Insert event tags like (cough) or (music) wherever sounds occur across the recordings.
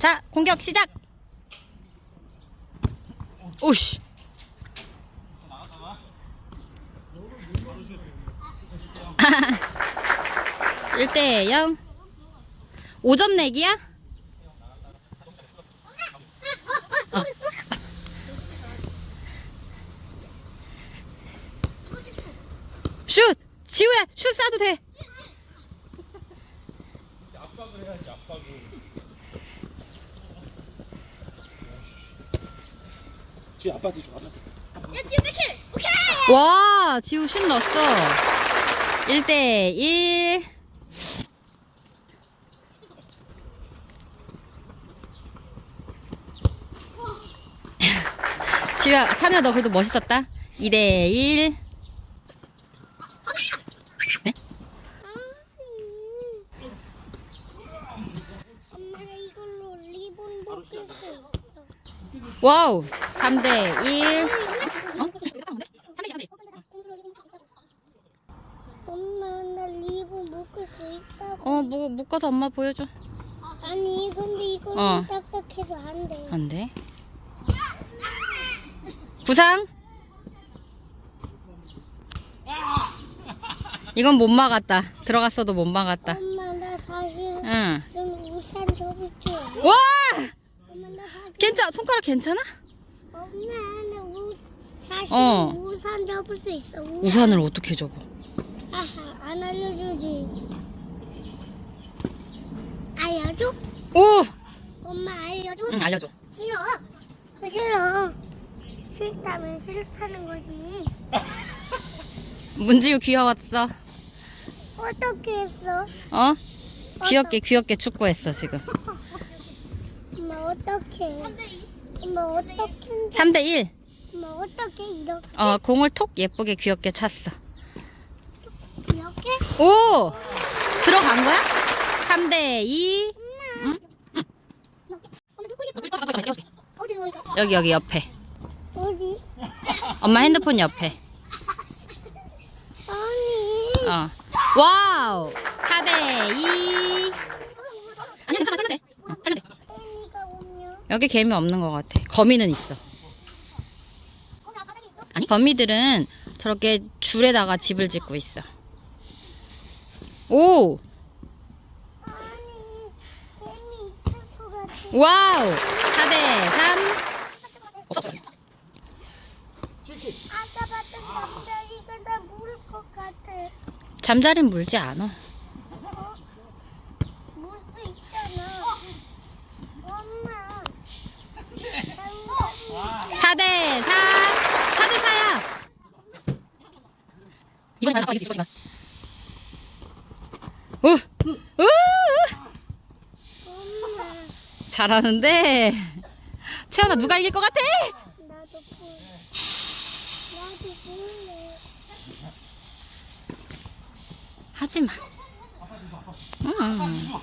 자, 공격 시작. 오씨. 1대 0. 5점 내기야? 어. 슛! 지우야, 슛 쏴도 돼. 지 금 아빠한테 줘 아빠한테 야, 지금 백킬! 오케이! 와, 지우 슛 넣었어. 1대 1. (laughs) 지우야, 찬우야, 너 그래도 멋있었다. 2대 1. 네? 엄마가 이걸로 리본 묶을 수 있어. 와우. 3대 1. 어? 엄마, 나 리본 묶을 수 있다고. 어, 뭐, 묶어서 엄마 보여줘. 아니, 근데 이걸로 어. 딱딱해서 안 돼. 안 돼. 부상. 이건 못 막았다. 들어갔어도 못 막았다. 엄마, 나 사실 응. 좀 우산 접을 줄 알아. 와! 엄마, 나 사실. 괜찮아. 손가락 괜찮아? 엄마, 나 우, 사실 어. 우산 접을 수 있어. 우산. 우산을 어떻게 접어? 아하, 안 알려주지. 알려줘? 오! 엄마 알려줘? 응, 알려줘. 싫어. 싫어. 싫다면 싫다는 거지. (laughs) 문지우 귀여웠어. 어떻게 했어? 어? 귀엽게 귀엽게 축구했어 지금. (laughs) 엄마 어떻게? 어떻게? 3대 1. 엄마 어떻게 이렇게 어, 공을 톡 예쁘게 귀엽게 찼어. 이렇게? 오! 들어간 거야? 3대 2. 엄마 누구지? 어디 어디 여기 여기 옆에. 어디? 엄마 핸드폰 옆에. 아니. 어. 와우! 4대 2. 아니, 괜찮아. 살려도 돼. 어, 살려도 돼. 애미가 오면. 여기 개미 없는 것 같아. 거미는 있어. 아니, 거미들은 저렇게 줄에다가 집을 짓고 있어. 오! 와우! 4대 3. 아까 봤던 남자이가 나 물을 것 같아. 잠자린 물지 않아. 어? 물 수 있잖아. 엄마. 장난이 4대 4. 4대 4야. 이번에 다 이기지, 이거 오! 오! 엄마. 잘하는데. 채연아, 누가 이길 것 같아? 나도 볼. 나도 볼래. 하지 마. 응.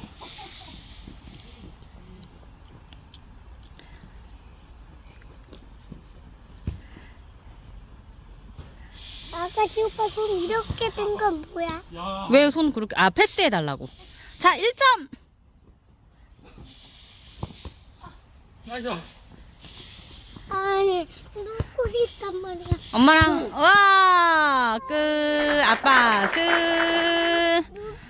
아까 지오빠 손 이렇게 된 건 뭐야? 왜 손 그렇게, 아, 패스해 달라고. 자, 1점! 나이스 아니 누고 싶단 말이야. 엄마랑, 와! 끝! 아빠, 끝! 누